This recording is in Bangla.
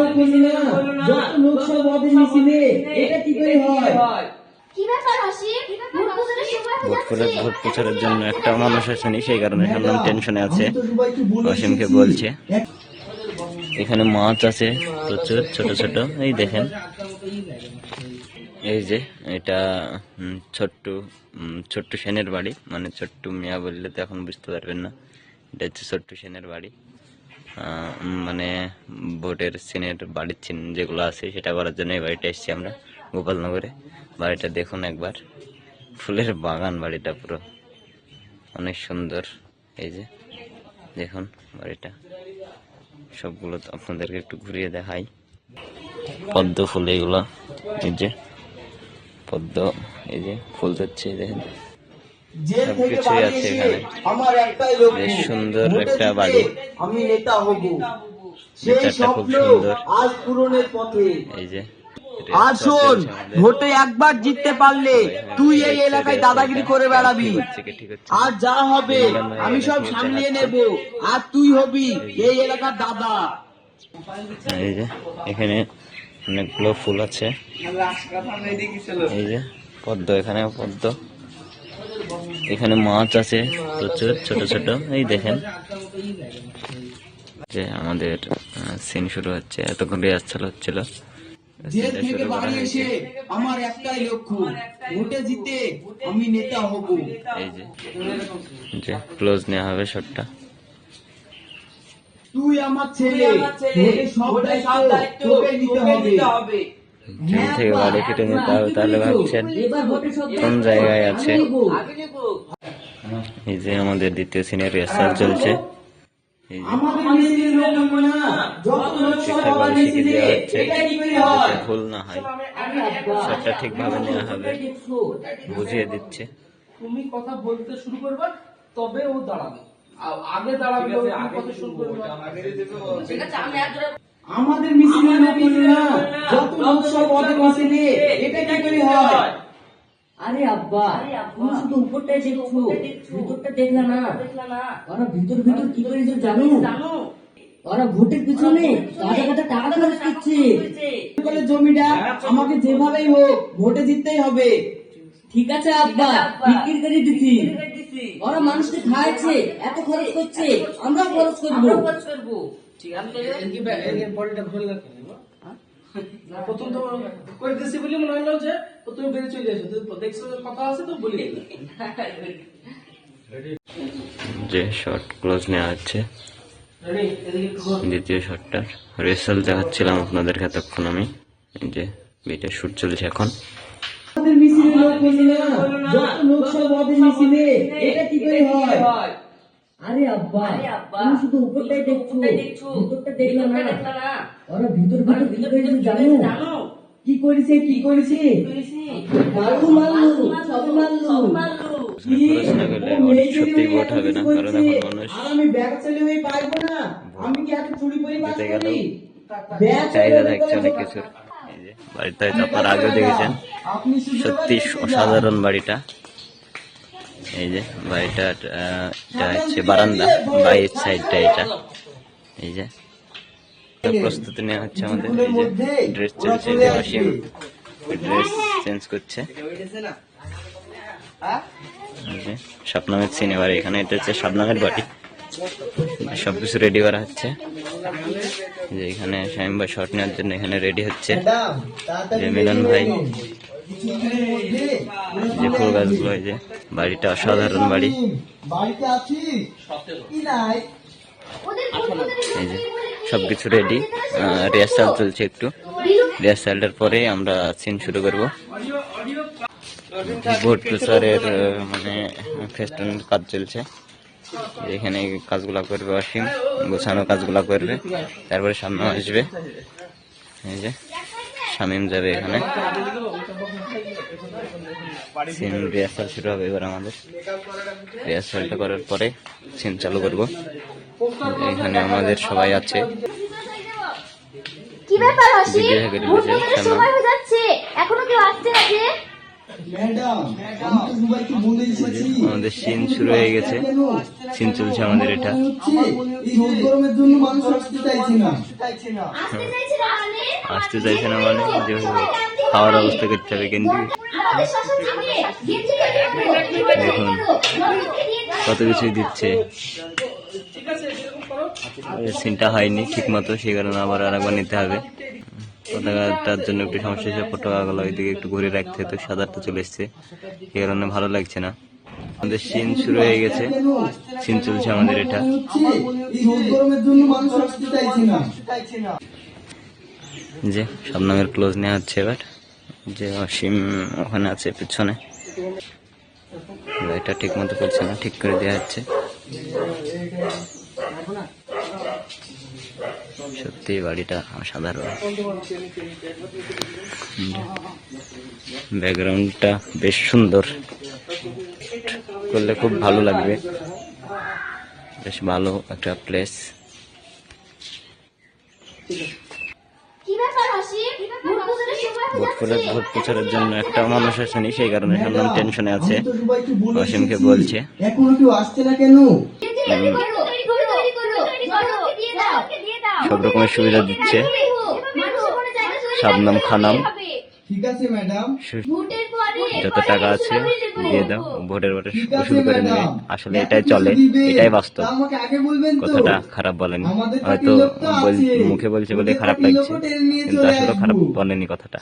লোক হইল না। যত লোক সব ওদের মিছিলে এটা কি করে হয়? ভোট প্রচারের ভোট জন্য একটা মানুষ আসেনি সেই কারণে সামনে টেনশনে আছে। অসীমকে বলছে। এখানে মাছ আছে প্রচুর ছোট ছোট। এই দেখেন। এই যে এটা ছোট্ট উম, ছোট্ট সেনের বাড়ি। মানে ছোট্ট মিয়া বললে তো এখন বুঝতে পারবেন না। এটা হচ্ছে ছোট্ট সেনের বাড়ি। মানে ভোটের সিনের বাড়ির চিন যেগুলো আছে, সেটা করার জন্য এই বাড়িটা এসেছি আমরা, গোপালনগরে। বাড়িটা দেখুন একবার। ফুলের বাগান বাড়িটা পুরো। অনেক সুন্দর। এই যে, দেখুন বাড়িটা। সবগুলো তো আপনাদেরকে একটু ঘুরিয়ে দেখাই। পদ্ম ফুল এগুলো এই যে, পদ্ম, এই যে, ফুল এই দেখেন। সবকিছুই আছে এখানে। আমার একটাই লক্ষ্য বেশ সুন্দর ভোটে একটা বাড়ি। আমি নেতা হব। খুব সুন্দর। আজ পূরণের পথে। এই যে আর শোন ভোটে একবার জিততে পারলে তুই এই এলাকায় দাদাগিরি করে বেড়াবি। আর যা হবে আমি সব সামলিয়ে নেব। আর তুই হবি এই এলাকার দাদা। এই যে এখানে অনেকগুলো ফুল আছে। এই যে পদ্ম এখানে পদ্ম। এখানে মাছ আছে প্রচুর ছোট ছোট। এই দেখেন। যে আমাদের সিন শুরু হচ্ছে এতক্ষণ রিহার্সাল হচ্ছিল। জেল থেকে বাড়ি এসে আমার একটাই লক্ষ্য ভোটে জিতে আমি নেতা হব। এই যে যে ক্লোজ নেওয়া হবে শটটা। তুই আমার ছেলে সব দায়িত্ব তোকে নিতে হবে। জেল থেকে বাড়ি ফিরে নিতে হবে তাহলে ভাবছেন কোন জায়গায় আছে? এই যে আমাদের দ্বিতীয় সিনের রিহার্সাল চলছে। ভুল না হয়। শটটা ঠিকভাবে নেওয়া হবে। বুঝিয়ে দিচ্ছে। তুমি কথা বলতে শুরু করবে তবে ও দাঁড়াবে। আগে দাঁড়াবে কথা শুরু করবে। আমাদের মিছিলের লোক না যত লোক সব ওদের মিছিলে এটা কি করে হয়? আরে আব্বা তুমি শুধু উপরটাই দেখছ। ভিতরটা দেখলা না। ওরা ভিতর ভিতর কি করেছে জানো? ওরা ভোটের পিছনে কাটা কাটা টাকা খরচ করছে। করে জমিটা আমাকে যেভাবেই হোক ভোটে জিততেই হবে। ঠিক আছে আব্বা বিক্রি করে দিছি। ওরা মানুষকে খাওয়াচ্ছে এত খরচ করছে আমরাও খরচ করব। বডিটা ধরে রাখতে হবে, হ্যাঁ? না, প্রথম তো করে দিয়েছি বলে মনে হলো যে তো তুমি বেরিয়ে চলে এসো দেখছ কথা আছে তো বলি যে শট ক্লোজ নেওয়া হচ্ছে। দ্বিতীয় শটটার রেসাল দেখাচ্ছিলাম আপনাদেরকে এতক্ষণ আমি। যে বিটা শুট চলছে এখন। আমাদের লোক না। যত লোক সব মিছিলে এটা কি করে হয়? আরে আব্বা তুমি শুধু উপরটাই দেখছ। ভিতরটা দেখলা না। ওরা ভিতর ভিতর কি করেছে জানো কি করেছে? কি করেছে? মারলু মারলু সব মারলু অনেক সত্যি ভোট হবে না কারণ এখন মানুষ আমি ব্যাগ ছেলে হয়ে পারব না। আমি কি এত চুরি করে পাস করি চাহিদা থাকছে অনেক কিছুর। বাড়িটা হয়তো আগে দেখেছেন? আপনি সত্যি অসাধারণ বাড়িটা। এই যে বাড়িটা এটা হচ্ছে বারান্দা বাইরের সাইডটা এটা। এই যে। প্রস্তুতি নেওয়া হচ্ছে আমাদের এই যে ড্রেস চলছে যে অসীম ড্রেস চেঞ্জ করছে। স্বপ্নামের সিন এখানে এটা হচ্ছে স্বপ্নামের বাড়ি। সবকিছু রেডি করা হচ্ছে। যে এখানে শামিম ভাই শর্ট নেওয়ার জন্য এখানে রেডি হচ্ছে। যে মিলন ভাই। যে ফুল গাছগুলো এই যে। বাড়িটা অসাধারণ বাড়ি। বাড়িতে আছিস কি নাই? ওদের ভোট প্রচারের এই যে সবকিছু রেডি রিহার্সাল চলছে একটু। রিহার্সালটার পরে আমরা সিন শুরু করব। ভোট প্রচারের মানে ফেস্টুনের কাজ চলছে। এখানে কাজগুলা করবে অসীম গোছানো কাজগুলা করবে। তারপরে সামনে আসবে। এই যে। শামিম যাবে এখানে। সিম রিহার্সাল শুরু হবে এবার আমাদের। রিহার্সালটা করার পরে সিম চালু করব। এখানে আমাদের সবাই আছে। কি ব্যাপার হাসি ভুল সামনে। সময় হয়ে যাচ্ছে। এখনও কেউ আসছে না আমাদের সিন শুরু হয়ে গেছে। সিন চলছে আমাদের এটা। আসতে চাইছে না। আসতে চাইছে না। মানে? মানে? খাওয়ার অবস্থা করতে হবে কিন্তু দেখুন কত কিছুই দিচ্ছে। ঠিক আছে সিনটা হয়নি ঠিক মতো সেই কারণে আবার আরেকবার নিতে হবে। পতাকাটার জন্য একটু সমস্যা হয়েছে পতাকাগুলো ওইদিকে একটু ঘুরে রাখতে হতো সাদারটা চলে এসছে। সেই কারণে ভালো লাগছে না। আমাদের সিন শুরু হয়ে গেছে। সিন চলছে আমাদের এটা। যে শবনমের ক্লোজ নেওয়া হচ্ছে এবার। যে, অসীম ওখানে আছে, পিছনে। এটা ঠিক মতো করছে না, ঠিক করে দেওয়া হচ্ছে। সত্যি বাড়িটা অসাধারণ। ব্যাকগ্রাউন্ডটা বেশ সুন্দর। করলে খুব ভালো লাগবে। বেশ ভালো একটা প্লেস কি ভোট প্রচারের হয়ে জন্য একটা মানুষ আসেনি সেই কারণে শুনলাম টেনশনে আছে। অসীমকে বলছে। এখনও কেউ আসছে না কেন গেঞ্জি তৈরি করো তৈরি করো তৈরি করো তৈরি করো দিয়ে দাও দিয়ে দাও সব রকমের সুবিধা দিচ্ছে। সাবনাম শাবনম খানাম। ঠিক আছে ম্যাডাম। সু- যত টাকা আছে দিয়ে দাও। ভোটের ভোটের শুরু করে নেবে। আসলে এটাই চলে এটাই বাস্তব। তা আমাকে আগে বলবেন তো। কথাটা খারাপ বলেনি। হয়তো। মুখে বলছে বলে খারাপ লাগছে। কিন্তু আসলে খারাপ বলেনি কথাটা।